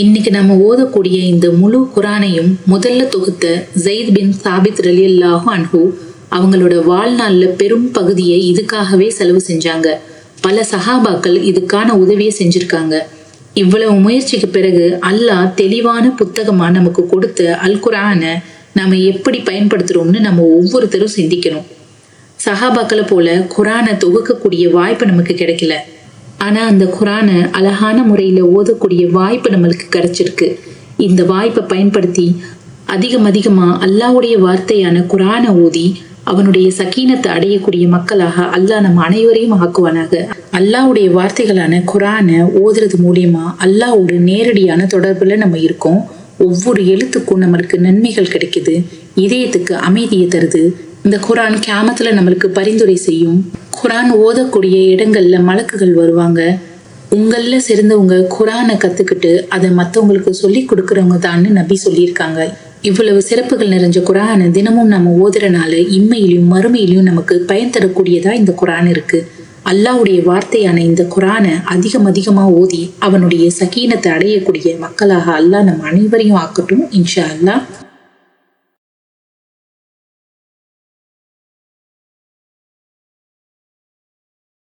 இன்னைக்கு நம்ம ஓதக்கூடிய இந்த முழு குரானையும் முதல்ல தொகுத்த ஜெயித் பின் சாபித் ரலியல்லாஹு அன்ஹு அவங்களோட வாழ்நாளில் பெரும் பகுதியை இதுக்காகவே செலவு செஞ்சாங்க. பல சஹாபாக்கள் இதுக்கான உதவியை செஞ்சிருக்காங்க. இவ்வளவு முயற்சிக்கு பிறகு அல்லாஹ் தெளிவான புத்தகமா நமக்கு கொடுத்த அல் குரானை நம்ம எப்படி பயன்படுத்துறோம்னு நம்ம ஒவ்வொருத்தரும் சிந்திக்கணும். சஹாபாக்களை போல குரானை தொகுக்கக்கூடிய வாய்ப்பு நமக்கு கிடைக்கல. ஆனா அந்த குரானை அழகான முறையில ஓதக்கூடிய வாய்ப்பு நம்மளுக்கு கிடைச்சிருக்கு. இந்த வாய்ப்பை பயன்படுத்தி அதிகம் அதிகமா அல்லாவுடைய வார்த்தையான குரானை ஓதி அவனுடைய சக்கீனத்தை அடையக்கூடிய மக்களாக அல்லாஹ் நம்ம அனைவரையும் ஆக்குவானாக. அல்லாவுடைய வார்த்தைகளான குரானை ஓதுறது மூலியமா அல்லாஹ்வோட நேரடியான தொடர்புல நம்ம இருக்கோம். ஒவ்வொரு எழுத்துக்கும் நம்மளுக்கு நன்மைகள் கிடைக்குது. இதயத்துக்கு அமைதியை தருது. இந்த குரான் கியாமத்துல நம்மளுக்கு பரிந்துரை செய்யும். குரான் ஓதக்கூடிய இடங்கள்ல மலக்குகள் வருவாங்க. உங்களில் சிறந்தவங்க குரானை கத்துக்கிட்டு அதை மத்தவங்களுக்கு சொல்லி கொடுக்கறவங்க தான்னு நபி சொல்லியிருக்காங்க. இவ்வளவு சிறப்புகள் நிறைஞ்ச குரானை தினமும் நம்ம ஓதுறனால இம்மையிலையும் மறுமையிலையும் நமக்கு பயன் தரக்கூடியதா இந்த குரான் இருக்கு. அல்லாஹ்வுடைய வார்த்தையான இந்த குரானை அதிகம் அதிகமா ஓதி அவனுடைய சகீனத்தை அடையக்கூடிய மக்களாக அல்லாஹ் நம் அனைவரையும் ஆக்கட்டும் இன்ஷா அல்லாஹ்.